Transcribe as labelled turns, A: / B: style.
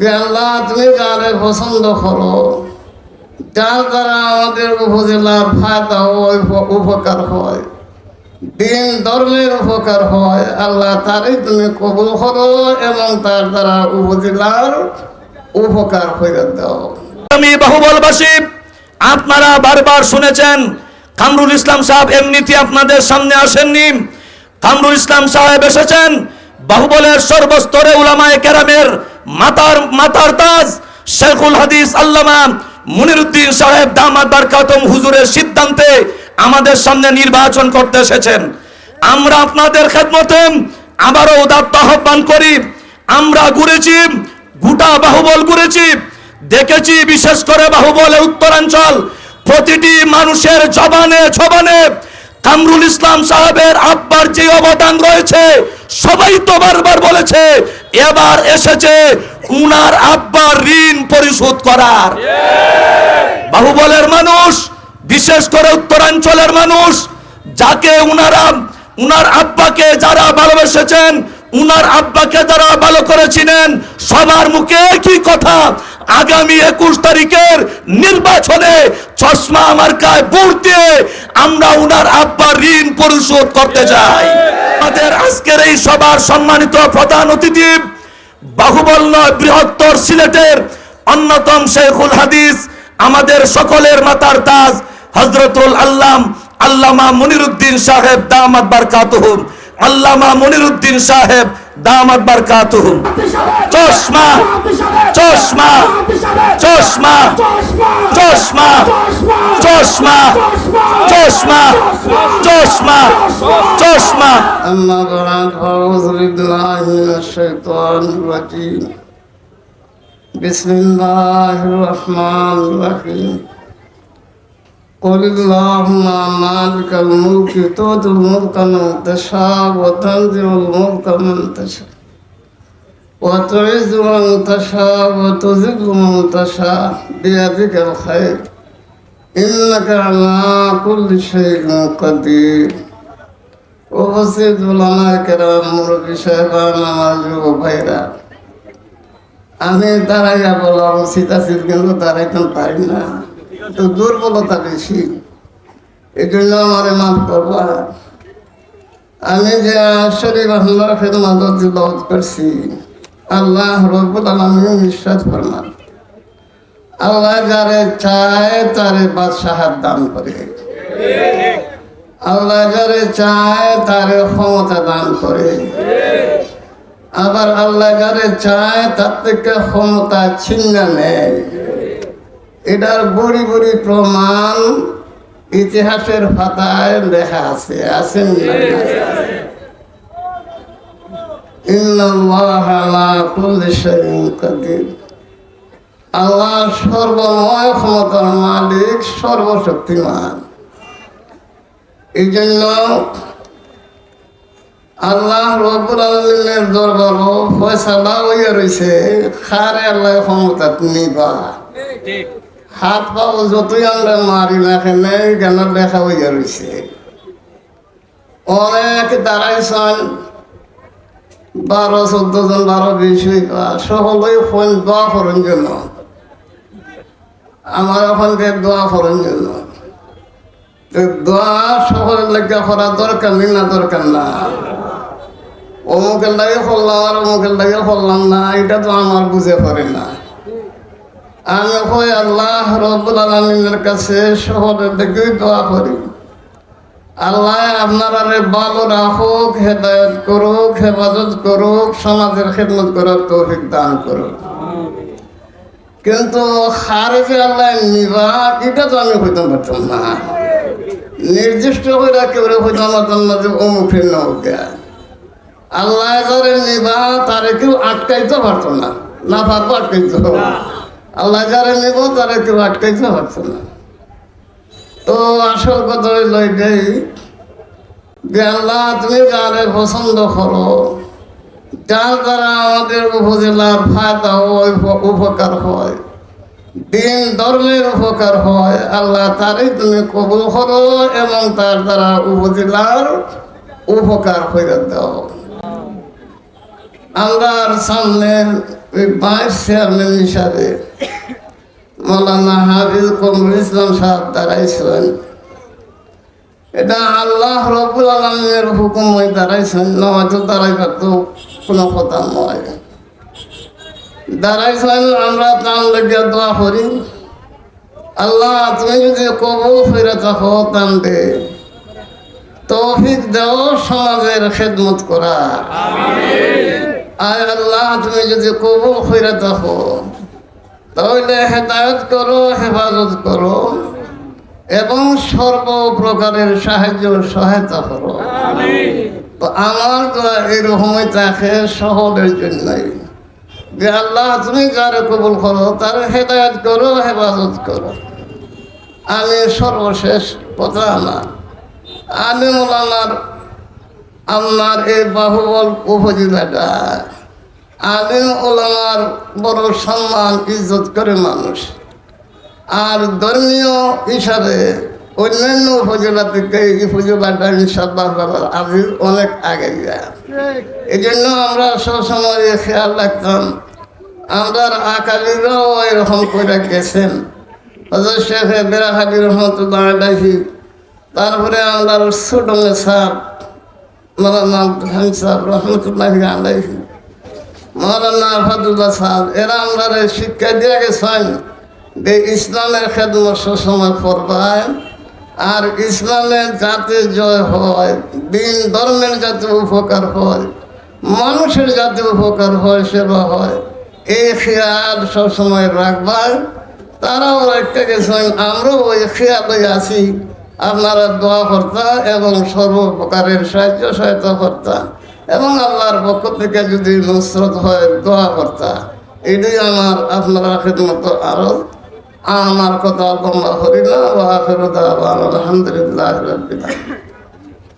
A: যে আল্লাহ তুমি যারে পছন্দ করো। যার দ্বারা আমাদের উপজেলার ফায়দা হয় উপকার হয়। দিন ধর্মের উপকার হয়। আল্লাহ তারই তুমি কবুল করো এবং তার দ্বারা উপজেলার উপকার হয়ে দাও।
B: আমি বাহুবলবাসী, আপনারা বারবার শুনেছেন, কামরুল ইসলাম সাহেব এমনিতে আপনাদের সামনে আসেননি। কামরুল ইসলাম সাহেব এসেছেন, বাহুবলের সর্বস্তরে উলামায়ে কেরামের মাতার মাতার তাজ, শেখুল হাদিস আল্লামা মুনিরুদ্দিন সাহেব দামাত বারকাতম হুজুরের সিদ্ধান্তে আমাদের সামনে নির্বাচন করতে এসেছেন। আমরা আপনাদের খেদমতে আবারও উদাত্ত আহ্বান করি। আমরা ঘুরেছি, গোটা বাহুবল ঘুরেছি, দেখেছি বিশেষ করে বাহুবলে উত্তরাঞ্চল, প্রতিটি মানুষের জবানে জবানে কামরুল ইসলাম সাহেবের আব্বার যে অবদান রয়েছে, সবাই তো বারবার বলেছে, এবার এসেছে উনার আব্বার ঋণ পরিশোধ করার। বাহুবলের মানুষ, বিশেষ করে উত্তরাঞ্চলের মানুষ, যাকে উনারা, উনার আব্বাকে যারা ভালোবেসেছেন, উনার আব্বাকে যারা ভালো করেছিলেন সবার মুখে একই কথা, আগামী একুশ তারিখের নির্বাচনে চশমা মার্কায় ভোট দিয়ে আমরা উনার আব্বার ঋণ পরিশোধ করতে চাই। আমাদের আজকের এই সবার সম্মানিত প্রধান অতিথি বাহুবল নয়, বৃহত্তর সিলেটের অন্যতম শেখুল হাদিস, আমাদের সকলের মাতার তাজ হজরতুল আল্লাম, আল্লামা মনিরুদ্দিন সাহেব দাম দামাত বারকাতুহুম। আল্লামা মনিরুদ্দিন সাহেব দাম দামাত বারকাতুহুম। চশমা চশমা চশমা চশমা চশমা চশমা চশমা চশমা
A: أما بعد فأعوذ بالله من الشيطان الرجيم بسم الله الرحمن الرحيم قل اللهم مالك الملك تؤتي الملك من تشاء وتنزع الملك من تشاء وتعز من تشاء وتذل من تشاء بيدك الخير إنك على كل شيء قدير উপস্থিত ওলামা কেরাম মুরব্বী সাহেবান আমার যুবক ভাইরা আমি দাঁড়াইয়া বলা উচিত আছে কিন্তু দাঁড়াইতে পারি না তো দুর্বলতা বেশি এই জন্য আমার মাফ করবা আমি যে শরীর আল্লাহ খেদমাত জিলত করছি আল্লাহ রব্বুল আলমী বিশ্বাস ফরমান আল্লাহ যারে চায় তারে বাদশাহাত দান করে। আল্লাহ যারে চায় তারে ক্ষমতা দান করে। আবার আল্লাহ যারে চায় তার থেকে ক্ষমতা ছিন্ন নেয়। এটার বড়ি বড়ি প্রমাণ ইতিহাসের পাতায় লেখা আছে আছেন? ইন্নাল্লাহ আলা কুল্লি শাইইন কাদির। আল্লাহ সর্বময় ক্ষমতার মালিক সর্বশক্তিমান। এই জন্য আল্লাহ রবুল আলমিনের দরবার ফয়সালা হইয়া রয়েছে খারে আল্লাহ ক্ষমতা নিবা হাত পাও যতই আমরা মারি না খেলে কেন দেখা হইয়া রয়েছে অনেক দাঁড়াইছেন বারো চোদ্দ জন বারো বিশ হইবা সকলেই ফোন দোয়া করেন জন্য। আমার ওখানকে দোয়া করেন জন্য দোয়া সকলের লেখা করা দরকার নেই না দরকার না। অমুকের লাগে করলাম আর অমুকের লাগে করলাম না, এটা তো আমার বুঝে পারি না। আমি কই, আল্লাহ রব্বুল আলমিনের কাছে সকলের দিকেই দোয়া করি। আল্লাহ আপনারা ভালো রাখুক, হেদায়ত করুক, হেফাজত করুক, সমাজের খেদমত করার তৌফিক দান করুক। কিন্তু খারেজে আল্লাহ নিবা এটা তো আমি হইতে পারতাম না। নির্দিষ্ট করে কেউ হইতে পারতাম না যে অমুখের নৌকা আল্লাহ যারে নিবা তারে কেউ আটকাইতে পারতো না। না পারব আটকাইতে আল্লাহ যারে নিব তারে কেউ আটকাইতে পারতো না। তো আসল কথা হইল এটাই যে আল্লাহ তুমি যারে পছন্দ করো যার দ্বারা আমাদের উপজেলার ফায়দা হয় উপকার হয়, দিন ধর্মের উপকার হয়, আল্লাহ তারই তুমি কবুল করো এবং তার দ্বারা উপজেলার উপকার করে দাও। আল্লাহর সামনে ভাইস চেয়ারম্যান হিসাবে মৌলানা হাফিজ কমরুল ইসলাম সাহেব দাঁড়াইছিলেন। এটা আল্লাহ রবুল আলমের হুকুম ওই দাঁড়াইছেন নয়তো দাঁড়াইবার তো কোনো কথা নয় দাঁড়াইছেন আমরা তার লেগে দোয়া করি। আল্লাহ তুমি যদি কবুল ফিরে থাকো তানতে তৌফিক দেও সমাজের খেদমত করা আর আল্লাহ তুমি যদি কবুল ফিরে থাকো তাহলে হেদায়ত করো হেফাজত করো এবং সর্বপ্রকারের সাহায্য সহায়তা করো। তো আমার তো এরকমই থাকে সকলের জন্যই। যে আল্লাহ, তুমি যারে কবুল করো, তার হেদায়ত করো, হেফাজত করো। আমি সর্বশেষ কথা আমার। আমি মোলানার আপনার এই বাহুবল উপজেলাটা। আলিম ওলামার বড় সম্মান, ইজ্জত করে মানুষ। আর ধর্মীয় হিসাবে অন্যান্য উপজেলা থেকে এই উপজেলাটা ইনশাল্লাহ আজিজ অনেক আগে যায় এই জন্য আমরা সবসময় খেয়াল রাখতাম। আমরা আকালিরাও এরকম করে গেছেন। হজর শেখে বেড়াহাটি রহমতুল্লাহ আলাহি তারপরে আমরা ছোট সাহ মৌলানা হান সাহেব রহমতুল্লাহ আলাহি মৌলানা ফাদুল্লাহ সাহেব এরা আমরা শিক্ষা দিয়ে গেছেন যে ইসলামের খেদমত সবসময় করবায় আর ইসলামের যাতে জয় হয়, দিন ধর্মের যাতে উপকার হয়, মানুষের যাতে উপকার হয়, সেবা হয়। এই খেয়াল সবসময় রাখবার। তারাও একটা গেছেন, আমরাও ওই খেয়ালে আছি। আপনারা দোয়া কর্তা এবং সর্বপ্রকারের সাহায্য সহায়তা কর্তা এবং আল্লাহর পক্ষ থেকে যদি নুসরত হয়, দোয়া কর্তা। এটাই আমার, আপনারা খেদমত আরও আমার কথা করি না আলহামদুলিল্লাহ